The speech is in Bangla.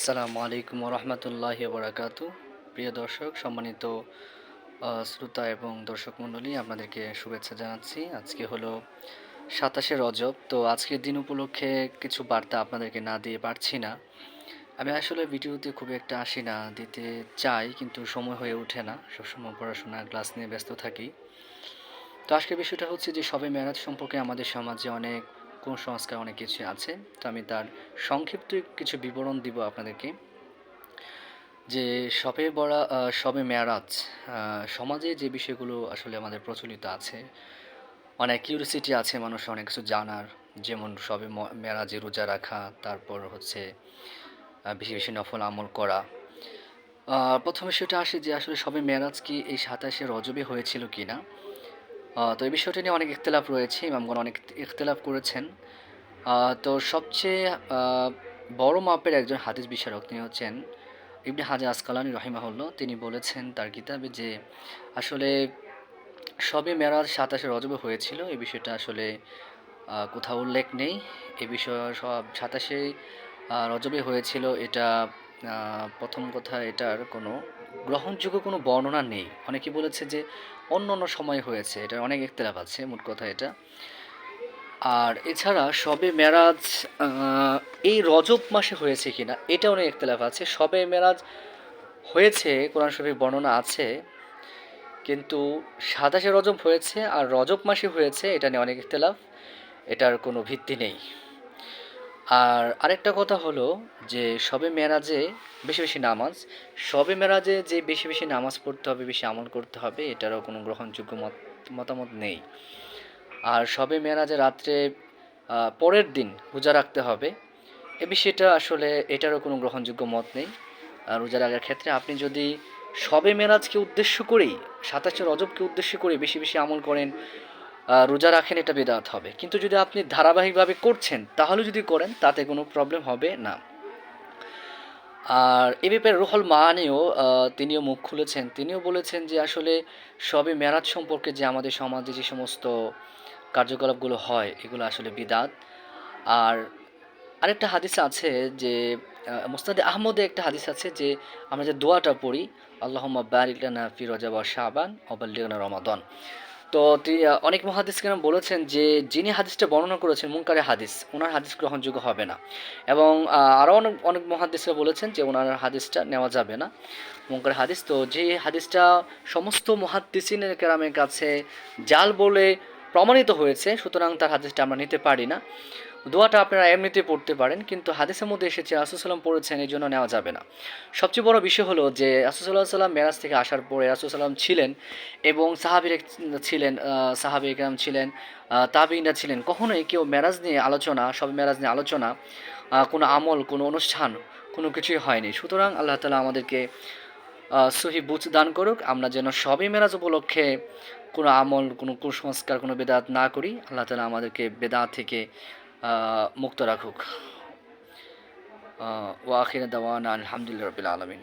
আসসালামু আলাইকুম রহমতুল্লাহ বরাকাত প্রিয় দর্শক, সম্মানিত শ্রোতা এবং দর্শক মণ্ডলী, আপনাদেরকে শুভেচ্ছা জানাচ্ছি। আজকে হলো সাতাশে রজব, তো আজকের দিন উপলক্ষে কিছু বার্তা আপনাদেরকে না দিয়ে পারছি না। আমি আসলে ভিডিওতে খুব একটা আসি না, দিতে চাই, কিন্তু সময় হয়ে ওঠে না। সবসময় পড়াশোনা, ক্লাস নিয়ে ব্যস্ত থাকি। তো আজকের বিষয়টা হচ্ছে যে সবে মেরাজ সম্পর্কে আমাদের সমাজে অনেক কুসংস্কার অনেক কিছু আছে, তো আমি তার সংক্ষিপ্ত কিছু বিবরণ দিব আপনাদেরকে। যে সবে বড়া সবে মেয়ারাজ সমাজে যে বিষয়গুলো আসলে আমাদের প্রচলিত আছে, অনেক কিউরিসিটি আছে মানুষ অনেক কিছু জানার, যেমন সবে মেয়ারাজে রোজা রাখা, তারপর হচ্ছে বেশি বেশি নফল আমল করা। প্রথমে সেটা আসে যে আসলে সবে মেয়ারাজ কি এই সাতাশে রজবে হয়েছিল কি না তো এই বিষয়টি নিয়ে অনেক ইখতলাফ রয়েছে, ইমামগণ অনেক ইখতলাফ করেছেন। তো সবচেয়ে বড় মাপের একজন হাদিস বিশারক তিনি হচ্ছেন ইবনে হাজার আসকালানি রহিমাহুল্লাহ। তিনি বলেছেন তার কিতাবে যে আসলে সবে মেরাজ সাতাশে রজবে হয়েছিল এই বিষয়টা আসলে কোথাও উল্লেখ নেই। এ বিষয়ে সব সাতাশে রজবে হয়েছিল, এটা প্রথম কথা এটার কোনো গ্রহণযোগ্য কোনো বর্ণনা নেই। অনেকে বলেছে যে অন্য অন্য সময় হয়েছে। এটা অনেক ইখতলাফ আছে, মোট কথা এটা। আর এছাড়া সবে মেরাজ এই রজব মাসে হয়েছে কিনা এটা অনেক ইখতলাফ আছে। সবে মেরাজ হয়েছে, কোরআন শরীফ বর্ণনা আছে, কিন্তু সাতাশে রজব হয়েছে আর রজব মাসে হয়েছে, এটা নিয়ে অনেক ইখতলাফ। এটার কোনো ভিত্তি নেই। আর আরেকটা কথা হলো যে সবে মেরাজে বেশি বেশি নামাজ, সবে মেরাজে যে বেশি বেশি নামাজ পড়তে হবে, বেশি আমল করতে হবে, এটারও কোনো গ্রহণযোগ্য মত, মতামত নেই। আর সবে মেরাজে রাত্রে পরের দিন রোজা রাখতে হবে, এ বিষয়টা আসলে এটারও কোনো গ্রহণযোগ্য মত নেই। আর রোজা রাখার ক্ষেত্রে আপনি যদি সবে মেরাজকে উদ্দেশ্য করেই, সাতাশে রজবকে উদ্দেশ্য করে বেশি বেশি আমল করেন রোজা রাখেন, এটা বেদাত হবে। কিন্তু যদি আপনি ধারাবাহিকভাবে করছেন, তাহলে যদি করেন, তাতে কোনো প্রবলেম হবে না। আর এ ব্যাপারে রুহল মাহানিও তিনিও মুখ খুলেছেন। তিনিও বলেছেন যে আসলে সবে মেরাজ সম্পর্কে যে আমাদের সমাজে যে সমস্ত কার্যকলাপগুলো হয়, এগুলো আসলে বিদাত। আর আরেকটা হাদিস আছে যে মুস্তাদে আহমদে একটা হাদিস আছে যে, আমরা যে দোয়াটা পড়ি, আল্লাহম্মা বারিকলানা ফি রজাব ওয়া শাবান অবাল্লিগনা রমাদন। তো তিনি অনেক মহাদিস কেন বলেছেন যে, যিনি হাদিসটা বর্ণনা করেছেন মুনকারে হাদিস ওনার হাদিস গ্রহণযোগ্য হবে না। এবং আরও অনেক অনেক মহাদিসরা বলেছেন যে ওনার হাদিসটা নেওয়া যাবে না মুনকার হাদিস। তো যে হাদিসটা সমস্ত মহাদিসিনের কেরামের কাছে জাল বলে প্রমাণিত হয়েছে, সুতরাং তার হাদিসটা আমরা নিতে পারি না। দোয়াটা আপনারা এমনিতে পড়তে পারেন কিন্তু হাদিসের মধ্যে এসেছে রাসুসাল্লাম পড়েছেন এই জন্য নেওয়া যাবে না। সবচেয়ে বড় বিষয় হলো যে রাসুসাল্লাহ সাল্লাম মেরাজ থেকে আসার পরে রাসুসাল্লাম ছিলেন এবং সাহাবির ছিলেন সাহাবি একরাম ছিলেন আহ, তাবিনরা ছিলেন কখনোই কেউ মেরাজ নিয়ে আলোচনা সব মেরাজ নিয়ে আলোচনা কোনো আমল কোনো অনুষ্ঠান কোনো কিছুই হয়নি। সুতরাং আল্লাহ তালা আমাদেরকে সহি বুঝ দান করুক আমরা যেন সবই মেরাজ উপলক্ষে কোনো আমল কোনো কুসংস্কার কোনো বেদাত না করি। আল্লাহ তালা আমাদেরকে বেদাত থেকে মুক্ত রাখুক। ওয়াখির দাওয়ান আলহামদুলিল্লাহ রবিল আলমিন।